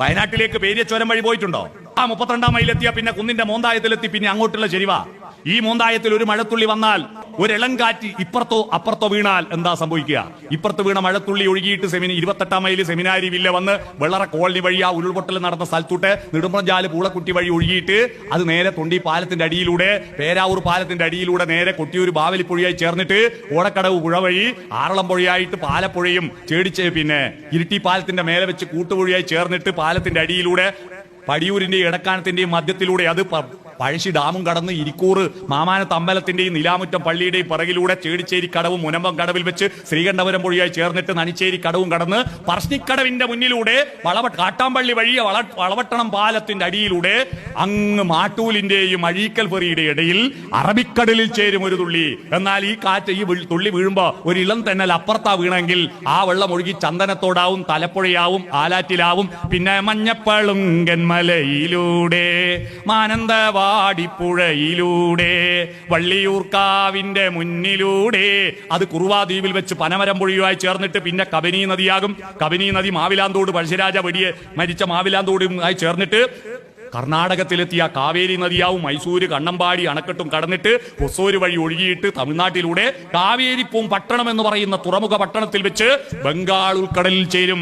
വയനാട്ടിലേക്ക് പേരിയച്ചോരം വഴി പോയിട്ടുണ്ടോ? ആ മുപ്പത്തിരണ്ടാം മൈലെത്തിയ പിന്നെ കുന്നിന്റെ മോന്തായത്തിലെത്തി പിന്നെ അങ്ങോട്ടുള്ള ചെരിവ. ഈ മോന്തായത്തിൽ ഒരു മഴത്തുള്ളി വന്നാൽ ഒരു ഇളങ്കാറ്റ് ഇപ്പുറത്തോ അപ്പുറത്തോ വീണാൽ എന്താ സംഭവിക്കുക? ഇപ്പുറത്ത് വീണ മഴത്തുള്ളി ഒഴുകിയിട്ട് സെമിനി ഇരുപത്തെട്ടാം മൈൽ സെമിനാരി വില്ല വന്ന് വെള്ളറ കോളനി വഴി ആ ഉരുൾപൊട്ടൽ നടന്ന സ്ഥലത്തോട്ട് നെടുമ്പ്രഞ്ചാൽ പൂളക്കുട്ടി വഴി ഒഴുകിയിട്ട് അത് നേരെ തൊണ്ടി പാലത്തിന്റെ അടിയിലൂടെ പേരാവൂർ പാലത്തിന്റെ അടിയിലൂടെ നേരെ കൊട്ടിയൂർ ബാവലിപ്പുഴയായി ചേർന്നിട്ട് ഓടക്കടവ് പുഴ വഴി ആറളം പുഴയായിട്ട് പാലപ്പുഴയും ചേടിച്ച് പിന്നെ ഇരിട്ടി പാലത്തിന്റെ മേലെ വെച്ച് കൂട്ടുപുഴയായി ചേർന്നിട്ട് പാലത്തിന്റെ അടിയിലൂടെ പടിയൂരിന്റെയും ഇടക്കാനത്തിന്റെയും മധ്യത്തിലൂടെ അത് പഴശ്ശി ഡാമും കടന്ന് ഇരിക്കൂർ. മാമാനത്ത് അമ്പലത്തിന്റെയും നിലാമുറ്റം പള്ളിയുടെയും പിറകിലൂടെ ചേടിച്ചേരി കടവും മുനമ്പം കടവിൽ വെച്ച് ശ്രീകണ്ഠപുരം പൊഴിയായി ചേർന്നിട്ട് നനിച്ചേരി കടവും കടന്ന് പറശ്ശിക്കടവിന്റെ മുന്നിലൂടെ വളവ കാട്ടാമ്പള്ളി വഴി വള വളവട്ടണം പാലത്തിന്റെ അടിയിലൂടെ അങ്ങ് മാട്ടൂലിന്റെയും അഴീക്കൽ പെറിയുടെ ഇടയിൽ അറബിക്കടലിൽ ചേരും ഒരു തുള്ളി. എന്നാൽ ഈ കാറ്റ് ഈ തുള്ളി വീഴുമ്പോ ഒരു ഇളം തെന്നൽ അപ്പുറത്താ വീണെങ്കിൽ ആ വെള്ളം ഒഴുകി ചന്ദനത്തോടാവും തലപ്പുഴയാവും ആലാറ്റിലാവും. പിന്നെ മഞ്ഞപ്പളുങ്കൻ മലയിലൂടെ മാനന്തവാടിപ്പുഴയിലൂടെ വള്ളിയൂർക്കാവിന്റെ മുന്നിലൂടെ. അത് കുറുവാദ്വീപിൽ വെച്ച് പനമരം പുഴയുമായി ചേർന്നിട്ട് പിന്നെ കബനി നദിയാകും. കബനി നദി മാവിലാന്തോട് പഴശ്ശിരാജ വെടിയെ മരിച്ച മാവിലാന്തോടുമായി ചേർന്നിട്ട് കർണാടകത്തിലെത്തിയ കാവേരി നദിയാവും മൈസൂര് കണ്ണമ്പാടി അണക്കെട്ടും കടന്നിട്ട് ഹൊസൂര് വഴി ഒഴുകിയിട്ട് തമിഴ്നാട്ടിലൂടെ കാവേരിപ്പൂം പട്ടണം എന്ന് പറയുന്ന തുറമുഖ പട്ടണത്തിൽ വെച്ച് ബംഗാൾ ഉൾക്കടലിൽ ചേരും.